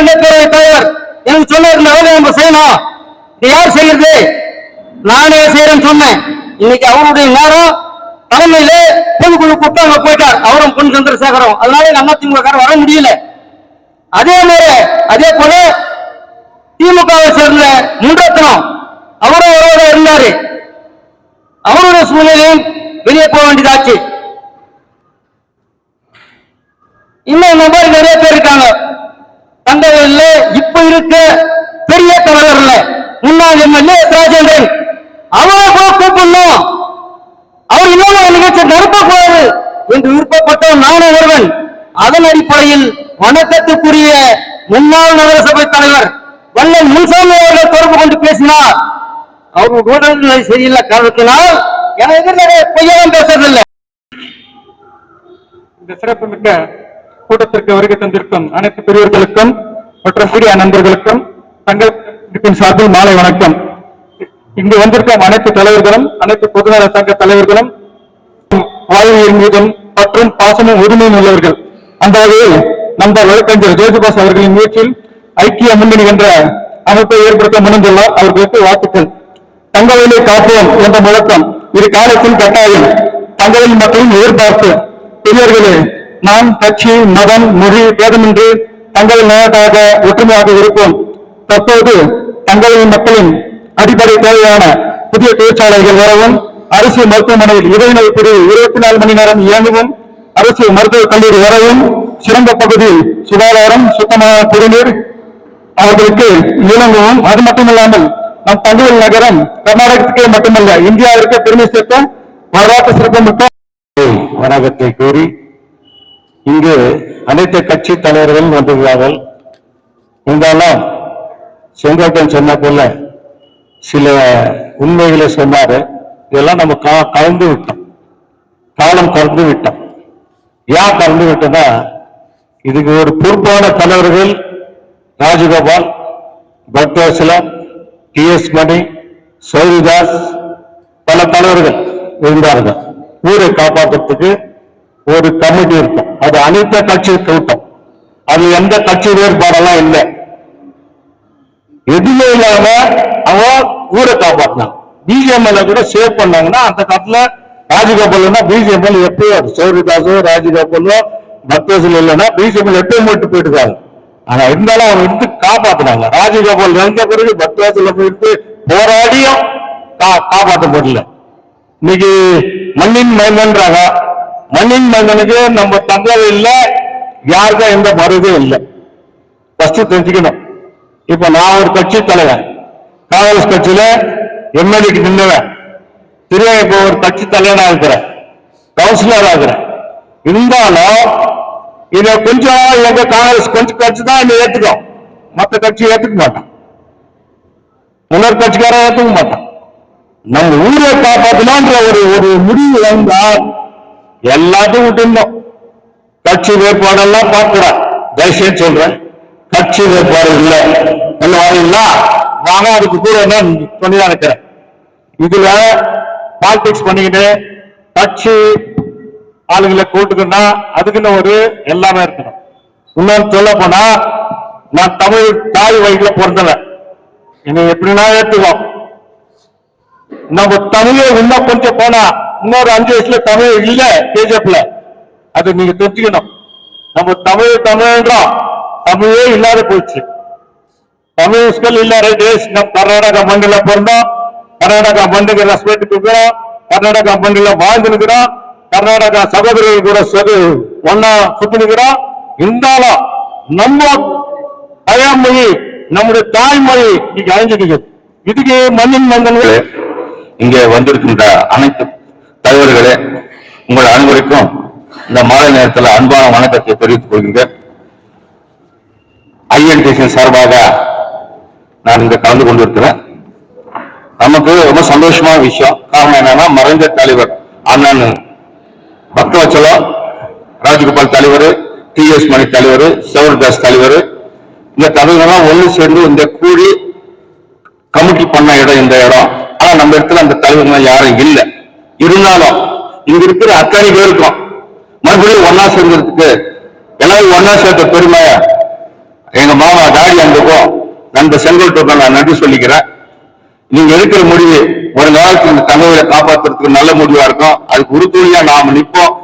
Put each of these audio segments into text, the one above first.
சங்க பேரவை தலைவர்? எனக்கு சொன்ன இந்த வேலையை நம்ம செய்யணும்? இது யார் செய்யறது? நானே செய்யறேன்னு சொன்னேன். இன்னைக்கு அவருடைய நேரம் தலைமையில பொதுக்குழு கூட்டம் அங்க போயிட்டார். அவரும் பொன் சந்திரசேகரம். அதனால எங்க அண்ணா திமுக வர முடியல. அதே மாதிரி அதே போல திமுகவை சேர்ந்த முன்றத்தனம் அவரும் ஒருவர இருந்தாரு. அவருடைய சூழ்நிலையும் வெளியே போக வேண்டியதாச்சு. இன்னும் இந்த மாதிரி நிறைய பேர் இருக்காங்க. தங்கவேல்ல இப்ப இருக்க பெரிய தலைவர்ல முன்னாள் எம்எல்ஏ ராஜேந்திரன். அவரை கூட கூப்பிடணும். அவர் இல்லாத நிகழ்ச்சி நடத்தக்கூடாது என்று விருப்பப்பட்ட நானும் ஒருவன். அதன் அடிப்படையில் வணக்கத்துக்குரிய முன்னாள் நகரசபை தலைவர் வல்லன் முன்சாமி அவர்கள் தொடர்பு கொண்டு பேசினார். அவர் உடல்நிலை சரியில்லை காரணத்தினால் என எதிர்நகர் பொய்யெல்லாம் பேசுறதில்லை. இந்த சிறப்புமிக்க கூட்டத்திற்கு வருகை தந்திருக்கும் அனைத்து பெரியவர்களுக்கும் மற்ற சிறிய நண்பர்களுக்கும் தங்கத்தின் சார்பில் மாலை வணக்கம். இங்கு வந்திருக்கும் அனைத்து தலைவர்களும் அனைத்து பொதுநல சங்க தலைவர்களும் வாழ்வியல் மீதும் மற்றும் பாசமும் உரிமையும் உள்ளவர்கள். அந்த வகையில் நம்ம வழக்கறிஞர் ஜோதிபாஸ் அவர்களின் முயற்சியில் ஐக்கிய முன்னணி என்ற அமைப்பை ஏற்படுத்த முடிந்துள்ளார் அவர்களுக்கு வாழ்த்துக்கள். தங்கவேலை காப்போம் என்ற முழக்கம் இது காலத்தின் கட்டாயம் தங்களின் மக்களின் எதிர்பார்ப்பு. பெரியவர்களே நாம் கட்சி மதம் மொழி பேதமின்றி தங்கள் நலனுக்காக ஒற்றுமையாக இருப்போம். தற்போது தங்களின் மக்களின் அடிப்படை தேவையான புதிய தொழிற்சாலைகள் வரவும் அரசு மருத்துவமனையில் இதயநோய் பிரிவு இருபத்தி நாலு மணி நேரம் இயங்கவும் அரசு மருத்துவக் கல்லூரி வரவும் சிறந்த பகுதியில் சுகாதாரம் சுத்தமான குடிநீர் அவர்களுக்கு இயங்கவும் அது மட்டுமில்லாமல் நம் தங்கவேல் நகரம் கர்நாடகத்துக்கே மட்டுமல்ல இந்தியாவிற்கு பெருமை சேர்த்த வரலாற்று சிறப்புமிக்க வணக்கத்தை கூறி இங்கு அனைத்து கட்சி தலைவர்கள் வந்துள்ளார்கள் இருந்தாலும் செங்கோட்டன் சொன்ன போல சில உண்மைகளை சொன்னாரு. இதெல்லாம் நம்ம க- கலந்து விட்டோம். காலம் கலந்து விட்டோம். ஏன் கலந்து விட்டோம்னா இதுக்கு ஒரு பொறுப்பான தலைவர்கள் ராஜகோபால் பக்தவசலம் டி எஸ் மணி சௌரிதாஸ் பல தலைவர்கள் இருந்தார்கள். ஊரை காப்பாற்றுறதுக்கு ஒரு கமிட்டி இருக்கும். அது அனைத்த கட்சி கூட்டம். அது எந்த கட்சி வேறுபாடெல்லாம் இல்லை. எதுவுமே இல்லாம அவன் ஊரை காப்பாத்தினான் பிஜேஎம்எல் கூட சேவ் பண்ணாங்கன்னா அந்த காலத்துல ராஜகோபால்னா பிஜேஎம்எல் எப்பயோ சௌரிதாசோ ராஜகோபாலோ பக்தர்கள் இல்லைன்னா பிஜேஎம்எல் எப்பயும் மட்டும் போயிட்டுருக்காங்க ஆனா இருந்தாலும் அவன் எடுத்து காப்பாத்தினாங்க. ராஜகோபால் இறந்த பிறகு பக்தோசல போயிட்டு போராடியும் கா- காப்பாற்ற முடியல. இன்னைக்கு மண்ணின் மைமன்றாங்க மண்ணின் மன்னனுக்கு நம்ம தங்கவேல்ல யாருக்கும் எந்த மருதும் இல்லை. ஃபஸ்ட்டு தெரிஞ்சுக்கணும். இப்ப நான் ஒரு கட்சி தலைவர். காங்கிரஸ் கட்சியில எம்எல்ஏக்கு நின்றுவேன் திரும்ப இப்போ ஒரு கட்சி தலைவனா இருக்கிறேன். கவுன்சிலரா இருக்கிறேன். இருந்தாலும் இதை கொஞ்சம் எங்க காங்கிரஸ் கொஞ்சம் கட்சி தான் என்ன ஏத்துக்கும். மற்ற கட்சி ஏத்துக்க மாட்டான். உணர் கட்சிக்காரன் ஏத்துக்க மாட்டான். நம்ம ஊரை காப்பாற்றலான்ற ஒரு ஒரு முடிவு வந்தால் எல்லாத்தையும் விட்டுருந்தோம் கட்சி வேறுபாடெல்லாம் பார்க்கிறேன் தயவுசெய்து சொல்றேன். கட்சி வேறுபாடு இல்லை. என்ன வரீங்களா? வாங்க அதுக்கு கூட என்ன பண்ணிதான் இருக்கிறேன். இதுல பாலிடிக்ஸ் பண்ணிக்கிட்டு கட்சி ஆளுங்களை கூட்டுக்குன்னா அதுக்குன்னு ஒரு எல்லாமே இருக்கணும். இன்னொன்று சொல்ல போனா நான் தமிழ் தாய் வழியில பிறந்தவன். என்னை எப்படின்னா ஏற்றுவோம் நம்ம தமிழை இன்னும் கொஞ்சம் போனா இன்னொரு அஞ்சு வயசுல தமிழ் இல்ல பிஜேபில அது நீங்க தெரிஞ்சுக்கணும். நம்ம தமிழ் தமிழ்ன்றோம் தமிழே இல்லாத போச்சு. தமிழ் ஸ்கூல் இல்ல ரைட் நம்ம கர்நாடகா மண்ணில பிறந்தோம். கர்நாடகா மண்ணுக்கு ரெஸ்பெக்ட் கொடுக்குறோம் கர்நாடகா மண்ணில வாழ்ந்துருக்கிறோம் கர்நாடகா சகோதரர்கள் கூட சொது ஒன்னா சுத்தினுக்கிறோம் இருந்தாலும் நம்ம பழமொழி நம்முடைய தாய்மொழி இன்னைக்கு அழிஞ்சிருக்கு இதுக்கு மண்ணின் மந்தன்கள். இங்கே வந்திருக்கின்ற அனைத்து தலைவர்களே உங்கள் அனைவருக்கும் இந்த மாலை நேரத்தில் அன்பான வணக்கத்தை தெரிவித்துக் கொள்கிறேன். ஐஎன்டிசி சார்பாக நான் இங்க கலந்து கொண்டிருக்கிறேன். நமக்கு ரொம்ப சந்தோஷமான விஷயம். காரணம் என்னன்னா மறைந்த தலைவர் அண்ணன் பக்தவச்சலம் ராஜகோபால் தலைவர் டி எஸ் மணி தலைவர் சௌரதாஸ் தலைவர் இந்த தலைவர்கள்லாம் ஒன்று சேர்ந்து இந்த கூடி கமிட்டி பண்ண இடம் இந்த இடம். ஆனா நம்ம இடத்துல அந்த தலைவர்கள் யாரும் இல்லை. இருந்தாலும் இங்க இருக்கிற அத்தனை பேருக்கும் மறுபடியும் ஒன்னா சேர்ந்ததுக்கு எல்லாரும் ஒன்னா சேர்த்த பெருமை எங்க மாமா அந்த செங்கோட்டுக்கு நான் நன்றி சொல்லிக்கிறேன். நீங்க எடுக்கிற முடிவு ஒரு காலத்துக்கு இந்த தமிழை காப்பாற்றுறதுக்கு நல்ல முடிவா இருக்கும். அதுக்கு உறுதுணையா நாம நிற்போம்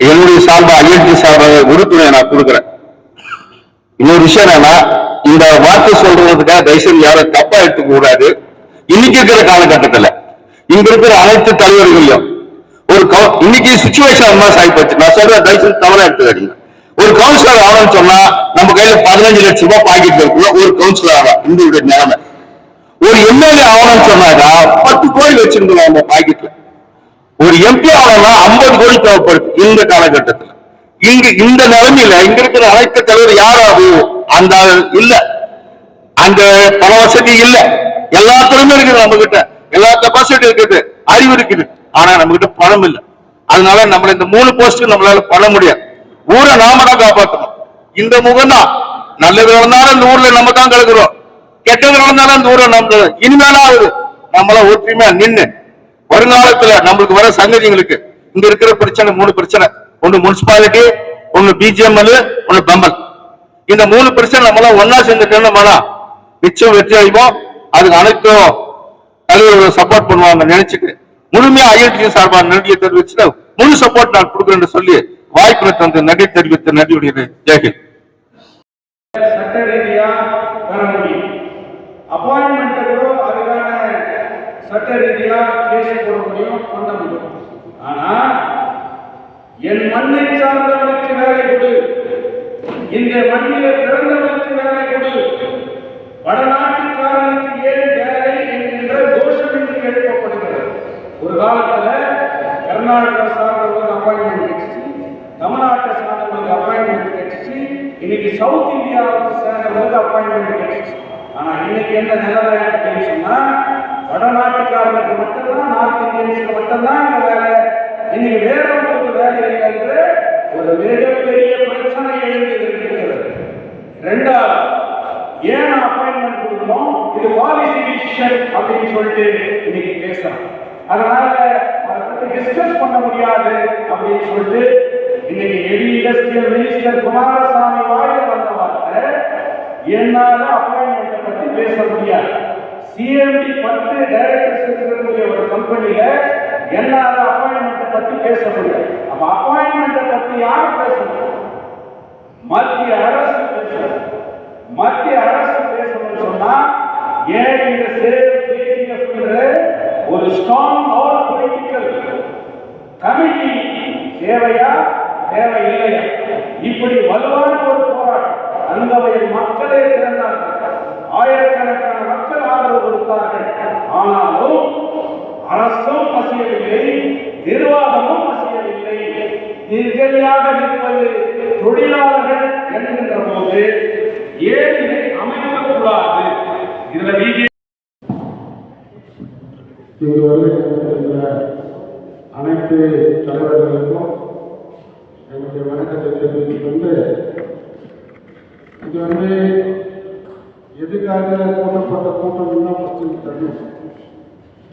என்னுடைய சார்பா ஐஎன்டி சார்பாக உறுதுணையை நான் கொடுக்குறேன். இன்னொரு விஷயம் என்னன்னா இந்த வார்த்தை சொல்றதுக்காக தயவுசெய்து யாரும் தப்பா எடுத்துக்க கூடாது. இன்னைக்கு இருக்கிற காலகட்டத்தில் இங்க இருக்கிற அனைத்து தலைவர்களையும் ஒரு கவு- இன்னைக்கு சுச்சுவேஷன் அந்த மாதிரி ஆகி போச்சு நான் சொல்ற தயவுசெய்து தவறா எடுத்துக்காதீங்க. ஒரு கவுன்சிலர் ஆகணும்னு சொன்னா நம்ம கையில பதினஞ்சு லட்சம் ரூபாய் பாக்கெட் இருக்குள்ள ஒரு கவுன்சிலர் ஆகலாம் இந்த நிலைமை. ஒரு எம்எல்ஏ ஆகணும்னு சொன்னாக்கா பத்து கோடி வச்சிருந்தோம் நம்ம பாக்கெட்ல ஒரு எம்பி ஆகணும்னா ஐம்பது கோடி தேவைப்படுது இந்த காலகட்டத்துல. இங்க இந்த நிலைமையில இங்க இருக்கிற அனைத்து தலைவர் யாராவது அந்த இல்ல. அந்த பண வசதி இல்ல. எல்லா இருக்குது நம்ம கிட்ட எல்லா கெப்பாசிட்டி இருக்குது அறிவு இருக்குது. ஆனா நம்ம கிட்ட பணம் இல்லை. அதனால நம்மள இந்த மூணு போஸ்ட் நம்மளால பண்ண முடியாது. ஊரை நாம தான் காப்பாற்றணும் இந்த முகம் தான். நல்லது நடந்தாலும் இந்த ஊர்ல நம்ம தான் கிடக்குறோம் கெட்டது நடந்தாலும் இந்த ஊரை நம்ம இனிமேலாவது நம்மள ஒற்றுமையா நின்று வருங்காலத்துல நம்மளுக்கு வர சங்கதிகளுக்கு இங்க இருக்கிற பிரச்சனை மூணு பிரச்சனை. ஒண்ணு முனிசிபாலிட்டி ஒண்ணு பிஜிஎம்எல் ஒண்ணு பம்பல் இந்த மூணு பிரச்சனை நம்மளாம் ஒன்னா செஞ்சுட்டோம்னா நிச்சயம் வெற்றி அடைவோம். அதுக்கு அனைத்தும் தலைவர்கள் சப்போர்ட் பண்ணுவாங்க நினைச்சுட்டு முழுமையா ஐஐடி சார்பாக நன்றியை தெரிவிச்சுட்டு முழு சப்போர்ட் நான் கொடுக்குறேன்னு சொல்லி வாய்ப்பு தந்து நன்றி தெரிவித்த நன்றியுடைய ஜெயகில் சட்ட ரீதியா முடியும். அதுக்கான சட்ட ரீதியா கேஸ் போட முடியும் பண்ண முடியும். ஆனா என் மண்ணை சார்ந்தவனுக்கு வேலை கொடு. இந்த பிறந்தவனுக்கு வேலை கொடு. வடநாட்டுக்காரனுக்கு ஒரு காலத்துல கர்நாடகா சார்ந்தவங்களுக்கு அப்பாயின்மெண்ட் கிடைச்சிச்சு தமிழ்நாட்டை சார்ந்தவங்களுக்கு அப்பாயின்மெண்ட் கிடைச்சிச்சு இன்னைக்கு சவுத் இந்தியாவுக்கு சேர்ந்தவங்களுக்கு அப்பாயின்மெண்ட் கிடைச்சிச்சு ஆனா இன்னைக்கு என்ன நிலவரம் அப்படின்னு சொன்னா வடநாட்டுக்காரர்களுக்கு மட்டும்தான் நார்த் இந்தியன்ஸ்க்கு மட்டும்தான் இந்த வேலை. இன்னைக்கு வேறவங்களுக்கு வேலை இல்லை என்று ஒரு மிகப்பெரிய பிரச்சனை எழுந்து இருக்கிறது. ரெண்டாவது ஏன் அப்பாயின்மெண்ட் கொடுக்கணும்? இது பாலிசி டிசிஷன் அப்படின்னு சொல்லிட்டு இன்னைக்கு பேசுறோம் அதனால அதை பத்தி டிஸ்கஸ் பண்ண முடியாது அப்படின்னு சொல்லிட்டு இன்னைக்கு ஹெவி இண்டஸ்ட்ரியல் மினிஸ்டர் குமாரசாமி வாயில வந்த வார்த்தை என்னால அப்பாயின்மெண்ட்டை பத்தி பேச முடியாது. சிஎம்டி பத்து டைரக்டர்ஸ் இருக்கக்கூடிய ஒரு கம்பெனில என்னால அப்பாயின்மெண்ட்டை பத்தி பேச முடியாது. அப்ப அப்பாயின்மெண்ட்டை பத்தி யார் பேச முடியும் மத்திய அரசு பேசணும். மத்திய அரசு பேசணும்னு சொன்னா ஏன் இந்த சேவ் கேஜிஎஃப் ஒரு ஸ்ட்ராங் ஆர் பொலிட்டிக்கல் கமிட்டி தேவையா? தேவை இல்லையா இப்படி வலுவான ஒரு போராட்டம். அங்கவையில் மக்களே திறந்தார்கள் ஆயிரக்கணக்கான மக்கள் ஆதரவு கொடுத்தார்கள் ஆனாலும் அரசும் மசியவில்லை நிர்வாகமும் மசியவில்லை எதிரியாக நிற்பது தொழிலாளர்கள் என்கின்ற போது ஏன் இதை அமைக்கக்கூடாது இதுல பிஜேபி இங்கு வருகை தந்திருக்கிற அனைத்து தலைவர்களுக்கும் என்னுடைய வணக்கத்தை தெரிவித்துக் கொண்டு இது வந்து எதுக்காக கூட்டப்பட்ட கூட்டம் தான் ஃபஸ்ட்டு தெரியும்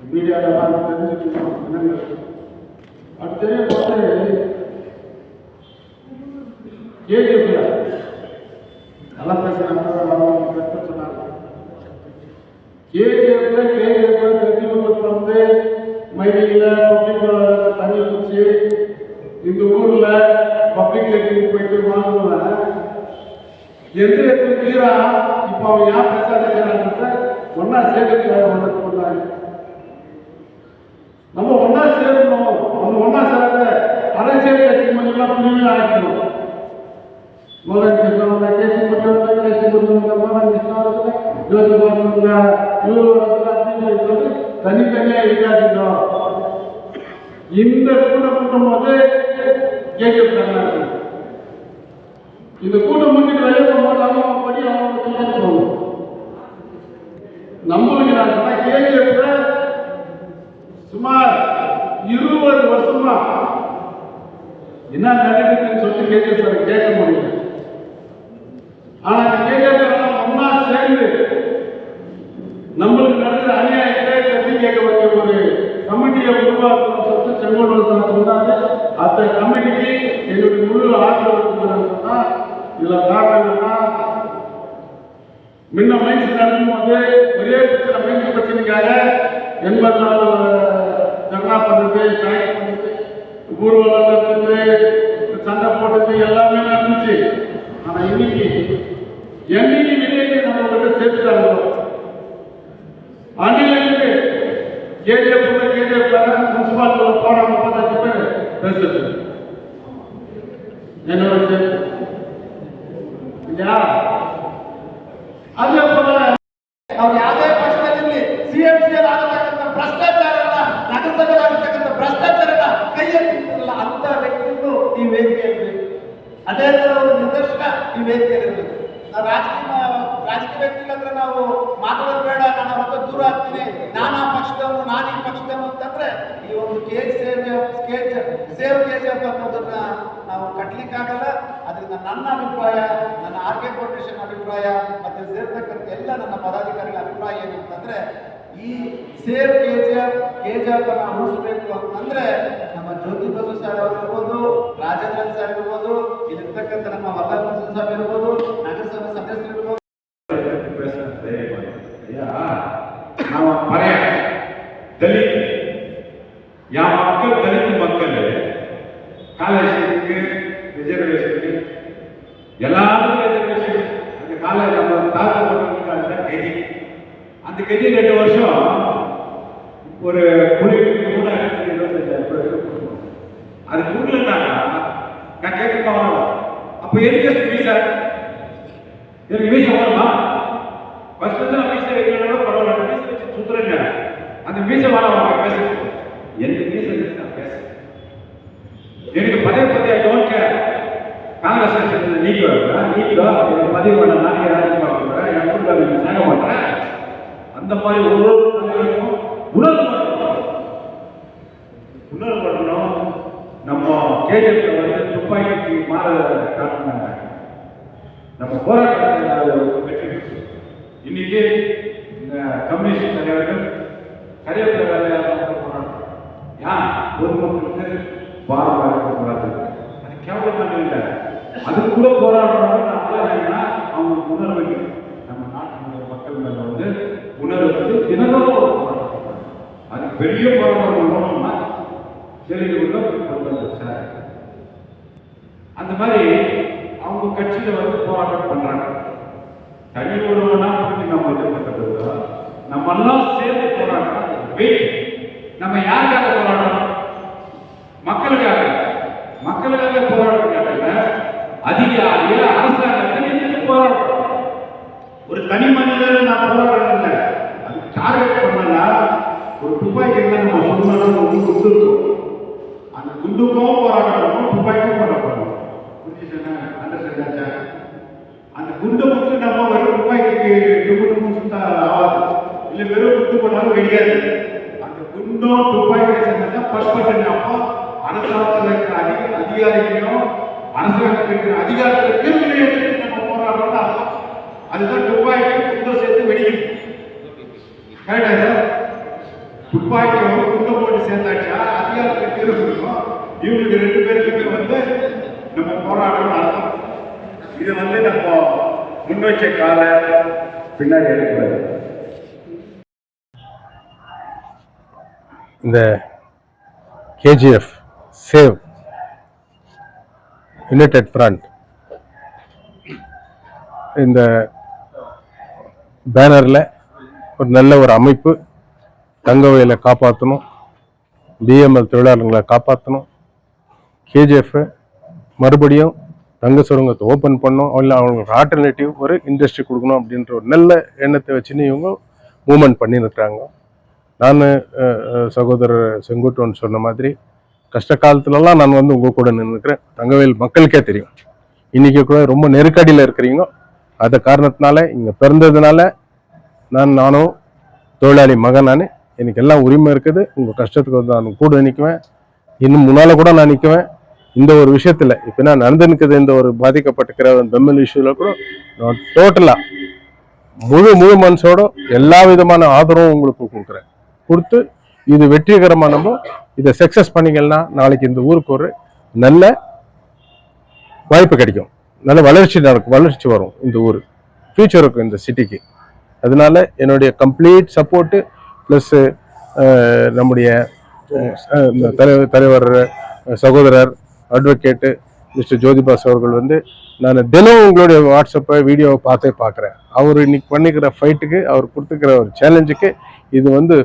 மீடியாவில் பார்த்து தெரிஞ்சுக்கணும் என்னங்க அது தெரிய பார்த்து கேஜிஎஃப்ல நல்லா பேசுகிறாங்க சொன்னாங்க கேஜிஎஃப்ல கேஜிஎஃப்ல தெரிஞ்சவங்களுக்கு வந்து மைனிங்ல பப்ளிக் தண்ணி குடிச்சு இந்த ஊரில் பப்ளிக் லைட்டிங் போயிட்டு வாங்குவேன் எந்த இடத்துல கீழா இப்போ அவன் ஏன் பேசாத ஒன்றா சேர்க்கறதுக்காக வந்து கொண்டாங்க நம்ம ஒன்னா சேரணும். நம்ம ஒன்னா சேராத அரசியல் கட்சி மட்டும் பிரிவில் ஆக்கணும் மோகன் కృష్ణ வந்த கேசி மட்டும் வந்த கேசி தனித்தனியா இந்த கூட்டம் கூட்டம் போது கேட்க இந்த கூட்டம் முடிஞ்சு வெளியே போகும்போது அவங்க படி அவங்க போகணும் நம்மளுக்கு நான் கேட்க கேஜிஎஃப்ல சுமார் இருபது வருஷமா என்ன நடக்குதுன்னு சொல்லிட்டு கேஜிஎஃப் கேட்க முடியல ஆனா அந்த கேஜிஎஃப் ஒன்னா சேர்ந்து நம்மளுக்கு நடக்கிற அநியாயத்தை தட்டி கேட்க வைக்க ஒரு கமிட்டியை உருவாக்கணும் சொல்லிட்டு செங்கோடு சார் சொன்னாங்க அந்த கமிட்டிக்கு என்னுடைய முழு ஆதரவு இருக்கிறேன்னு சொன்னா இதுல காரணம்னா முன்ன முன்ன மைன்ஸ் நடக்கும்போது ஒரே பிரச்சனை மைன்ஸ் பிரச்சனைக்காக எண்பது நாள் தர்ணா பண்ணுறது ஸ்ட்ரைக் பண்ணுறது ஊர்வலம் நடத்துறது சண்டை போட்டது எல்லாமே நடந்துச்சு. ஆனா இன்னைக்கு என்னைக்கு விலையை நம்ம வந்து சேர்த்துட்டாங்க அன்னிலிருந்து கேஜிஎஃப் கேஜிஎஃப் முனிசிபாலிட்டியில் போன முப்பத்தஞ்சு பேர் பேசுறது என்னோட சேர்த்து இல்லையா ಅದೇ ಪದ ಅವ್ರು ಯಾವುದೇ ಪಕ್ಷದಲ್ಲಿ ಸಿಎಂಸಿಯಲ್ಲಿ ಆಗತಕ್ಕಂಥ ಭ್ರಷ್ಟಾಚಾರನ ನಗರಸಭೆಯಲ್ಲಿ ಆಗತಕ್ಕಂಥ ಭ್ರಷ್ಟಾಚಾರನ ಕೈ ಎತ್ತಿಲ್ಲ ಅಂತ ವ್ಯಕ್ತಿಗಳು ಈ ವೇದಿಕೆಯಲ್ಲಿ ಅದೇ ತರ ಒಂದು ನಿರ್ದೇಶಕ ಈ ವೇದಿಕೆಯಲ್ಲಿ ಇರಬೇಕು ನಾವು ರಾಜಕೀಯ ರಾಜಕೀಯ ವ್ಯಕ್ತಿಗಳ ಹತ್ರ ನಾವು ಮಾತಾಡೋದು ಬೇಡ ನಾನು ಹತ್ರ ದೂರ ಆಗ್ತೀನಿ. ನಾನು ಆ ಪಕ್ಷದವನು, ನಾನು ಈ ಪಕ್ಷದವನು ಅಂತಂದ್ರೆ ಈ ಒಂದು ಕೇಜ್ ಸೇವ್ ಕೇಜ್ ಸೇವ್ ಕೇಜ್ ಅನ್ನೋದನ್ನ ನಾವು ಕಟ್ಲಿಕ್ಕಾಗಲ್ಲ. ಅದರಿಂದ ನನ್ನ ಅಭಿಪ್ರಾಯ, ನನ್ನ ಆರ್ ಕೆ ಫೌಂಡೇಶನ್ ಅಭಿಪ್ರಾಯ, ಮತ್ತೆ ಸೇರ್ತಕ್ಕಂಥ ಎಲ್ಲ ನನ್ನ ಪದಾಧಿಕಾರಿಗಳ ಅಭಿಪ್ರಾಯ ಏನಂತಂದ್ರೆ ಈ same K G R K G R ಅನ್ನು ಅನುಸರಿಸಬೇಕು ಅಂತಂದ್ರೆ ನಮ್ಮ ಜ್ಯೋತಿ ಬಸು ಸರ್ ಅವರಿರ್ಬೋದು ರಾಜೇಂದ್ರ ಸರ್ ಇರ್ಬೋದು, ಇಲ್ಲಿರ್ತಕ್ಕಂಥ ನಮ್ಮ ವಲ್ಲಭ ಸರ್ ಇರ್ಬೋದು, ನಗರಸಭಾ ಸದಸ್ಯರು ಇರ್ಬೋದು. ನಮ್ಮ ಮನೆಯ ದಲಿತ. ಯಾವ ಮಕ್ಕಳು ದಲಿತ ಮಕ್ಕಳೇ ಕಾಲೇಜಿಗೆ ರಿಸರ್ವೇಷನ್ಗೆ ಎಲ್ಲ அந்த கெதி ரெண்டு வருஷம் ஒரு குழுவிற்கு கூட இருபத்தஞ்சாயிரம் ரூபாய் அது கொடுக்கலன்னாக்கா நான் கேட்க அப்போ எதுக்கு வீசா எனக்கு வீசா வருமா ஃபர்ஸ்ட் வந்து நான் மீசை வைக்கிறதோட பரவாயில்ல. மீசை வச்சு சுத்துறேங்க. அந்த மீசை வர அவங்க பேசுறது எனக்கு மீசை வச்சு நான் பேசுறேன் எனக்கு பதவி பத்தி ஐ டோன்ட் கேர் காங்கிரஸ் ஆட்சியில் நீக்கோ நீக்கோ எனக்கு பதவி வேணாம் நானே ராஜ்யமாக போகிறேன் என் குடும்பம் நீங்க சேக மாட்டேன் அந்த மாதிரி ஒரு ஒரு தலைவருக்கும் உணர்வு வரணும். உணர்வு வரணும் நம்ம கேஜிஎஃப்ல வந்து துப்பாக்கிக்கு மாற காட்டினாங்க நம்ம போராட்டத்தில் அது வெற்றி பெற்று இன்னைக்கு இந்த கம்யூனிஸ்ட் தலைவர்கள் கரியப்பில் வேலையாக போராட்டம் ஏன் பொதுமக்களுக்கு பாரமாக போராட்டம் அது கேவலமாக இல்லை அது கூட போராடுறவங்க நம்மளா அவங்க உணர்வு வைக்கணும். நம்ம நாட்டினுடைய மக்கள் மேல வந்து உணர்வு வந்து தினமும் ஒரு போராட்டம் பண்ணணும். அது பெரிய போராட்டம் போனோம்னா ஜெயிலுக்குள்ள கொண்டு வந்து சார் அந்த மாதிரி அவங்க கட்சியில வந்து போராட்டம் பண்றாங்க. தனி ஒருவனா பற்றி நம்ம எதிர்பார்க்கறது நம்ம எல்லாம் சேர்ந்து போராட்டம் வெயிட் நம்ம யாருக்காக போராடுறோம்? மக்களுக்காக. மக்களுக்காக போராடுறதுக்காக அதிகாரிகள் அரசாங்கத்தை எதிர்த்து போராடுறோம். ஒரு தனி மனிதர் நான் போராடுறது இல்லை. அது டார்கெட் பண்ணனா ஒரு துப்பாக்கி நம்ம சொன்னாலும் ஒன்று குண்டு இருக்கும் அந்த குண்டுக்கும் போராட்டம் புரிஞ்சுச்சுன்னா அண்டர்ஸ்டாண்டா அந்த குண்டை மட்டும் நம்ம வெறும் துப்பாக்கிக்கு டுப்பு சுத்தா ஆகாது. இல்லை வெறும் குண்டு போட்டாலும் வெடிக்காது. அந்த குண்டும் துப்பாக்கி சேர்ந்தா பட்பட்டு அப்போ அரசாங்கத்தில் இருக்கிற அதிக அதிகாரிகளையும் அரசாங்கத்தில் இருக்கிற அதிகாரத்தில் கேள்வி நம்ம போராடுறோம்னு அதுதான் துப்பாக்கி குண்டை சேர்த்து வெடிக்கும். கரெக்டா சார்? துப்பாக்கி வந்து குண்டை போட்டு சேர்ந்தாச்சா? அதிகாரத்தில் தீர்வு இவங்களுக்கு ரெண்டு பேருக்குமே வந்து நம்ம போராடணும்னு அர்த்தம் இது வந்து நம்ம முன் வச்ச கால பின்னாடி எடுக்கூடாது இந்த கேஜிஎஃப் சேவ் யுனைடெட் ஃப்ரண்ட் இந்த பேனரில் ஒரு நல்ல ஒரு அமைப்பு தங்கவயலை காப்பாற்றணும் பிஎம்எல் தொழிலாளர்களை காப்பாற்றணும் கேஜிஎஃப் மறுபடியும் தங்க சுரங்கத்தை ஓப்பன் பண்ணோம் இல்லை அவங்களுக்கு ஆல்டர்னேட்டிவ் ஒரு இண்டஸ்ட்ரி கொடுக்கணும் அப்படின்ற ஒரு நல்ல எண்ணத்தை வச்சுன்னு இவங்க மூமெண்ட் பண்ணின்னு இருக்கிறாங்க நான் சகோதரர் செங்குட்டுவன் சொன்ன மாதிரி கஷ்ட காலத்துலலாம் நான் வந்து உங்கள் கூட நின்றுக்கிறேன் தங்கவேல் மக்களுக்கே தெரியும். இன்றைக்கி கூட ரொம்ப நெருக்கடியில் இருக்கிறீங்க. அந்த காரணத்தினால இங்கே பிறந்ததுனால நான் நானும் தொழிலாளி மகன் நான் எனக்கு எல்லாம் உரிமை இருக்குது. உங்கள் கஷ்டத்துக்கு வந்து நான் கூட நிற்குவேன் இன்னும் முன்னால் கூட நான் நிற்குவேன் இந்த ஒரு விஷயத்துல இப்ப நான் நடந்து நிற்குது இந்த ஒரு பாதிக்கப்பட்டிருக்கிற பெம்மல் இஷ்யூல கூட நான் டோட்டலா முழு முழு மனசோட எல்லா விதமான ஆதரவும் உங்களுக்கு கொடுக்குறேன். கொடுத்து இது வெற்றிகரமா நம்ம இதை சக்சஸ் பண்ணீங்கன்னா நாளைக்கு இந்த ஊருக்கு ஒரு நல்ல வாய்ப்பு கிடைக்கும். நல்ல வளர்ச்சி நடக்கும் வளர்ச்சி வரும் இந்த ஊர். ஃபியூச்சர் இருக்கும் இந்த சிட்டிக்கு அதனால என்னுடைய கம்ப்ளீட் சப்போர்ட்டு ப்ளஸ்ஸு நம்முடைய தலைவர் தலைவர் சகோதரர் அட்வொகேட்டு மிஸ்டர் ஜோதிபாஸ் அவர்கள் வந்து நான் தினம் உங்களுடைய வாட்ஸ்அப்பை வீடியோவை பார்த்தே பார்க்குறேன். அவர் இன்னைக்கு பண்ணிக்கிற ஃபைட்டுக்கு அவர் கொடுத்துக்கிற ஒரு சேலஞ்சுக்கு இது வந்து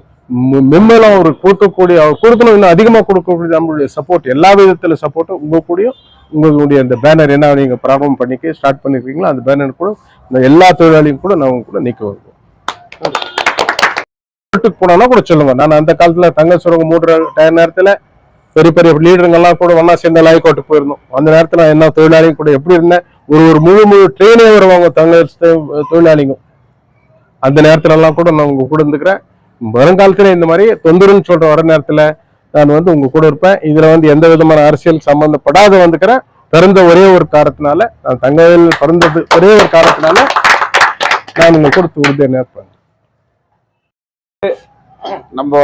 மு- மென்மேலும் அவர் கொடுக்கக்கூடிய அவர் கொடுக்கணும் இன்னும் அதிகமாக கொடுக்கக்கூடிய நம்மளுடைய சப்போர்ட் எல்லா விதத்தில் சப்போர்ட்டும் உங்கள் கூடயும் உங்களுடைய அந்த பேனர் என்ன நீங்கள் ப்ராப்ளம் பண்ணிக்க ஸ்டார்ட் பண்ணிருக்கீங்களோ அந்த பேனர் கூட இந்த எல்லா தொழிலாளியும் கூட நான் கூட நிற்க வருவோம். கோர்ட்டுக்கு போனோம்னா கூட சொல்லுங்க. நான் அந்த காலத்தில் தங்க சுரங்கம் மூடுற டய நேரத்தில் பெரிய பெரிய லீடருங்கெல்லாம் கூட ஒன்னா சேர்ந்த லாய்க்கோட்டுக்கு போயிருந்தோம். அந்த நேரத்துல நான் என்ன தொழிலாளியும் கூட எப்படி இருந்தேன்? ஒரு ஒரு முழு முழு ட்ரெயினே வருவாங்க தங்க தொழிலாளிங்க. அந்த நேரத்துல எல்லாம் கூட நான் உங்க கூட இருந்துக்கிறேன். வருங்காலத்துல இந்த மாதிரி தொந்தரவுன்னு சொல்ற வர நேரத்துல நான் வந்து உங்க கூட இருப்பேன். இதுல வந்து எந்த விதமான அரசியல் சம்பந்தப்படாத வந்துக்கிறேன். பிறந்த ஒரே ஒரு காரணத்தினால நான் தங்கவேல் பிறந்தது ஒரே ஒரு காரணத்தினால நான் உங்க கூட உறுதியாக இருப்பேன் நம்ம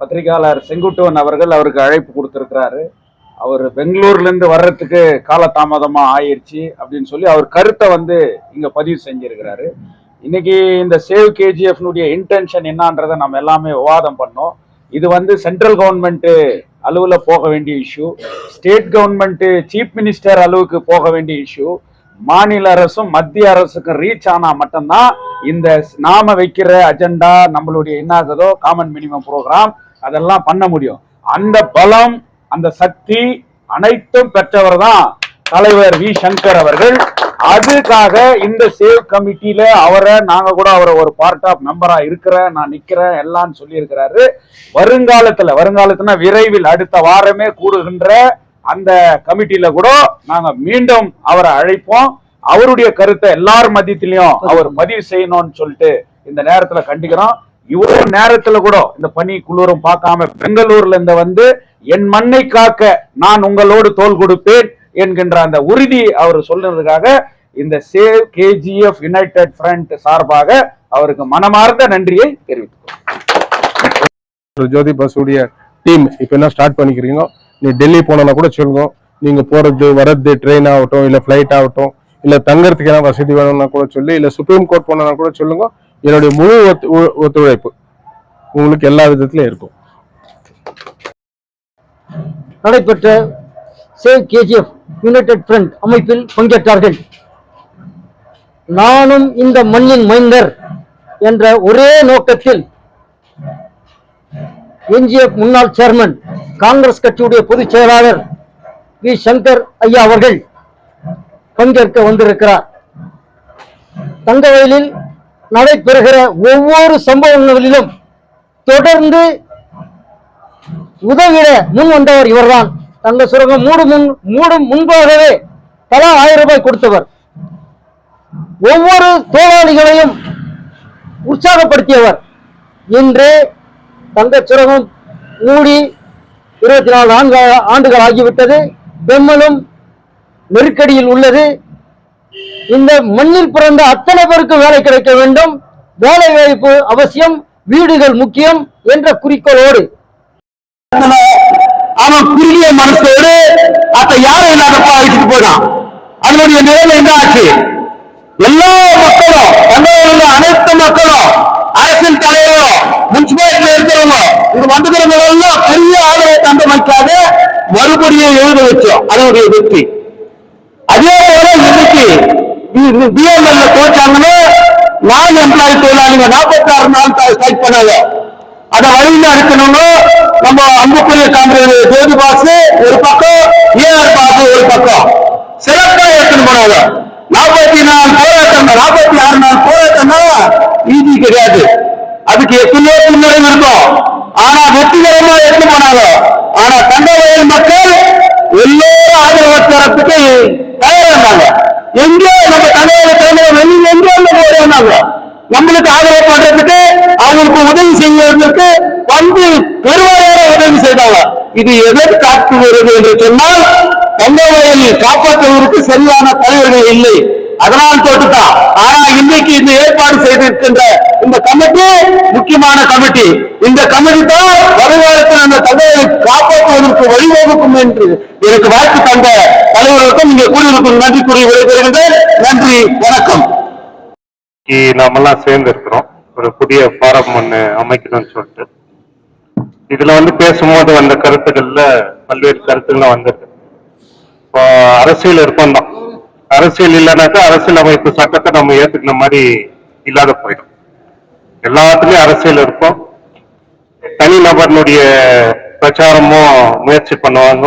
பத்திரிகையாளர் செங்குட்டுவன் அவர்கள் அவருக்கு அழைப்பு கொடுத்துருக்கிறாரு. அவர் பெங்களூர்லேருந்து வர்றதுக்கு காலதாமதமாக ஆயிடுச்சு அப்படின்னு சொல்லி அவர் கருத்தை வந்து இங்கே பதிவு செஞ்சிருக்கிறாரு. இன்னைக்கு இந்த சேவ் கேஜிஎஃப்னுடைய இன்டென்ஷன் என்னன்றதை நம்ம எல்லாமே விவாதம் பண்ணோம். இது வந்து சென்ட்ரல் கவர்மெண்ட்டு அளவில் போக வேண்டிய issue state government chief minister அளவுக்கு போக வேண்டிய இஷ்யூ மாநில அரசும் மத்திய அரசுக்கும் ரீச் ஆனால் மட்டும்தான் இந்த நாம வைக்கிற அஜெண்டா நம்மளுடைய என்னாகுதோ காமன் மினிமம் ப்ரோக்ராம் அதெல்லாம் பண்ண முடியும். அந்த பலம் அந்த சக்தி அனைத்தும் பெற்றவர் தான் தலைவர் வி. சங்கர் அவர்கள். அதுக்காக இந்த சேவ் கமிட்டியில அவரை நாங்க கூட அவரை ஒரு பார்ட் ஆஃப் மெம்பரா இருக்கிறேன் நான் நிக்கிறேன் எல்லாம் சொல்லி இருக்கிறாரு வருங்காலத்துல வருங்காலத்துல விரைவில் அடுத்த வாரமே கூடுகின்ற அந்த கமிட்டியில கூட நாங்க மீண்டும் அவரை அழைப்போம். அவருடைய கருத்தை எல்லார் மத்தியத்திலையும் அவர் பதிவு செய்யணும்னு சொல்லிட்டு இந்த நேரத்துல கண்டிக்கிறோம். இவ்வளவு நேரத்துல கூட இந்த பனி குளிரும் பார்க்காம பெங்களூர்ல இருந்து வந்து என் மண்ணை காக்க நான் உங்களோடு தோல் கொடுப்பேன் என்கின்ற அந்த உறுதி அவர் சொல்றதுக்காக இந்த சேவ் கேஜிஎஃப் யுனைடெட் ஃப்ரண்ட் சார்பாக அவருக்கு மனமார்ந்த நன்றியை தெரிவித்துக்கிறோம் ஜோதி பசுடைய டீம் இப்போ என்ன ஸ்டார்ட் பண்ணிக்கிறீங்க? நீ டெல்லி போனா கூட சொல்லுங்க. நீங்க போறது வர்றது ட்ரெயின் ஆகட்டும் இல்ல ஃபிளைட் ஆகட்டும் இல்ல தங்கறதுக்கு ஏதாவது வசதி வேணும்னா கூட சொல்லி இல்ல சுப்ரீம் கோர்ட் போனா கூட சொல்லுங்க. என்னுடைய முழு ஒத்து- ஒத்துழைப்பு உங்களுக்கு எல்லா விதத்திலும் இருக்கும். நடைபெற்ற சேவ் கேஜிஎஃப் யுனைடெட் ஃப்ரண்ட் அமைப்பில் பங்கேற்றார்கள். நானும் இந்த மண்ணின் மைந்தர் என்ற ஒரே நோக்கத்தில் என்ஜிஎஃப் முன்னாள் சேர்மன் காங்கிரஸ் கட்சியுடைய பொதுச் செயலாளர் வி. சங்கர் ஐயா அவர்கள் பங்கேற்க வந்திருக்கிறார். தங்கவயலில் நடைபெறுகிற ஒவ்வொரு சம்பவங்களிலும் தொடர்ந்து உதவிட முன் வந்தவர் இவர்தான். தங்க சுரங்கம் மூடும் முன் மூடும் முன்பாகவே தலா ஆயிரம் ரூபாய் கொடுத்தவர். ஒவ்வொரு தொழிலாளிகளையும் உற்சாகப்படுத்தியவர். இன்று தங்க சுரங்கம் மூடி இருபத்தி நாலு ஆண்டு ஆண்டுகள் ஆகிவிட்டது. பெம்மலும் நெருக்கடியில் உள்ளது. இந்த மண்ணில் பிறந்த அத்தனை பேருக்கும் வேலை கிடைக்க வேண்டும். வேலை வாய்ப்பு அவசியம் வீடுகள் முக்கியம் என்ற குறிக்கோளோடு. அவன் குறுகிய மனசோடு அத்த யாரும் இல்லாதப்பா அழைச்சிட்டு போனான் அதனுடைய நிலைமை என்ன ஆச்சு எல்லா மக்களும் தமிழக அனைத்து மக்களும் அரசின் தலைவரும் முனிசிபாலிட்டியில இருக்கிறவங்க இங்க வந்துக்கிறவங்க எல்லாம் பெரிய ஆதரவை தந்தமைக்காக மறுபடியும் எழுத வச்சோம். அதனுடைய வெற்றி. அதே போல இன்னைக்கு பிஎம்எல்ல தோச்சாங்கன்னு நான் எம்ப்ளாயி தொழிலாளிங்க நாற்பத்தி ஆறு நாள் ஸ்ட்ரைக் பண்ணாங்க அதை வழியில இருக்கணும்னு நம்ம அன்புக்குரிய காங்கிரஸ் ஜோதி பாசு ஒரு பக்கம் ஏஆர் பாசு ஒரு பக்கம். சிறப்பா எடுத்துன்னு போனாங்க. நாற்பத்தி நாலு போராட்டம் நாற்பத்தி ஆறு நாள் போராட்டம்னா ஈஸி கிடையாது. அதுக்கு எத்தனையோ பின்னடைவு இருக்கும். ஆனா வெற்றிகரமா எடுத்து போனாங்க. ஆனா தங்கவயல் மக்கள் எல்லோரும் ஆதரவு தரத்துக்கு தயாரானாங்க எங்கேயோ நம்ம நம்மளுக்கு ஆதரவு பண்றதுக்கு அவங்களுக்கு உதவி செய்வதற்கு வந்து பெருவாரியான உதவி செய்தாங்க. இது எதை காட்டுகிறது என்று சொன்னால் தங்கவயல் காப்பாற்றுவதற்கு சரியான தலைவர்கள் இல்லை. அதனால் தோட்டுதான் ஆனா இன்னைக்கு இந்த ஏற்பாடு செய்திருக்கின்ற இந்த கமிட்டி முக்கியமான கமிட்டி இந்த கமிட்டி தான் வருங்காலத்தில் அந்த தகவலை காப்பாற்றுவதற்கு வழிவகுக்கும் என்று எனக்கு வாய்ப்பு தந்த தலைவர்களுக்கும் இங்கே கூறியிருக்கும் நன்றி கூறி விடைபெறுகின்றேன். நன்றி வணக்கம். நாமெல்லாம் சேர்ந்து இருக்கிறோம் ஒரு புதிய ஃபாரம் ஒண்ணு அமைக்கணும்னு சொல்லிட்டு. இதுல வந்து பேசும்போது வந்த கருத்துக்கள்ல பல்வேறு கருத்துக்கள்லாம் வந்திருக்கு. இப்போ அரசியல் இருப்போம் தான் அரசியல் இல்லைனாக்கா அரசியல் அமைப்பு சட்டத்தை நம்ம ஏத்துக்கிற மாதிரி இல்லாத போயிடும். எல்லாத்துலயும் அரசியல் இருக்கும் தனி நபர்னுடைய பிரச்சாரமும் முயற்சி பண்ணுவாங்க.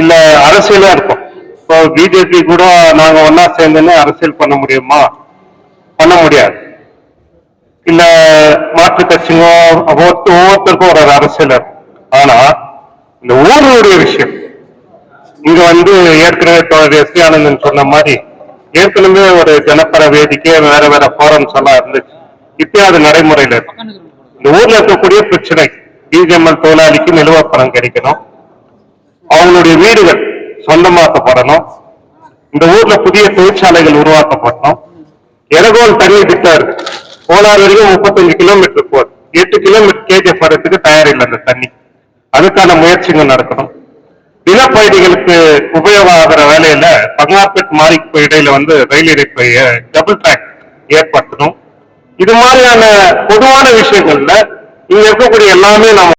இல்ல அரசியலா இருக்கும். இப்போ பிஜேபி கூட நாங்க ஒன்னா சேர்ந்துன்னு அரசியல் பண்ண முடியுமா? பண்ண முடியாது. இல்ல மாற்று கட்சிங்களோ ஒவ்வொருத்தருக்கும் ஒரு ஒரு அரசியல் ஆனா இந்த ஊருடைய விஷயம். இங்க வந்து ஏற்கனவே தோழர் எஸ். ஆனந்தன் சொன்ன மாதிரி ஏற்கனவே ஒரு ஜனப்பர வேதிக்கை வேற வேற போரம்ஸ் எல்லாம் இருந்துச்சு. இப்பயும் அது நடைமுறையில இருக்கு. இந்த ஊர்ல இருக்கக்கூடிய பிரச்சனை பிஜிஎம்எல் தொழிலாளிக்கு நிலுவப்பணம் கிடைக்கணும். அவங்களுடைய வீடுகள் சொந்தமாக்கப்படணும். இந்த ஊர்ல புதிய தொழிற்சாலைகள் உருவாக்கப்படணும். எரகோல் தண்ணி திட்டம் இருக்கு கோலார் வரைக்கும் முப்பத்தஞ்சு கிலோமீட்டர் போகுது எட்டு கிலோமீட்டர் கேஜிஎஃப் வரதுக்கு தயார் இல்லை அந்த தண்ணி. அதுக்கான முயற்சிகள் நடக்கணும். தினப்பயணிகளுக்கு உபயோகம் ஆகிற வேலையில பங்கார்பேட் மாரிக்கு இடையில வந்து ரயில் இணைப்பை டபுள் ட்ராக் ஏற்படுத்தணும். இது மாதிரியான பொதுவான விஷயங்கள்ல இங்க இருக்கக்கூடிய எல்லாமே நம்ம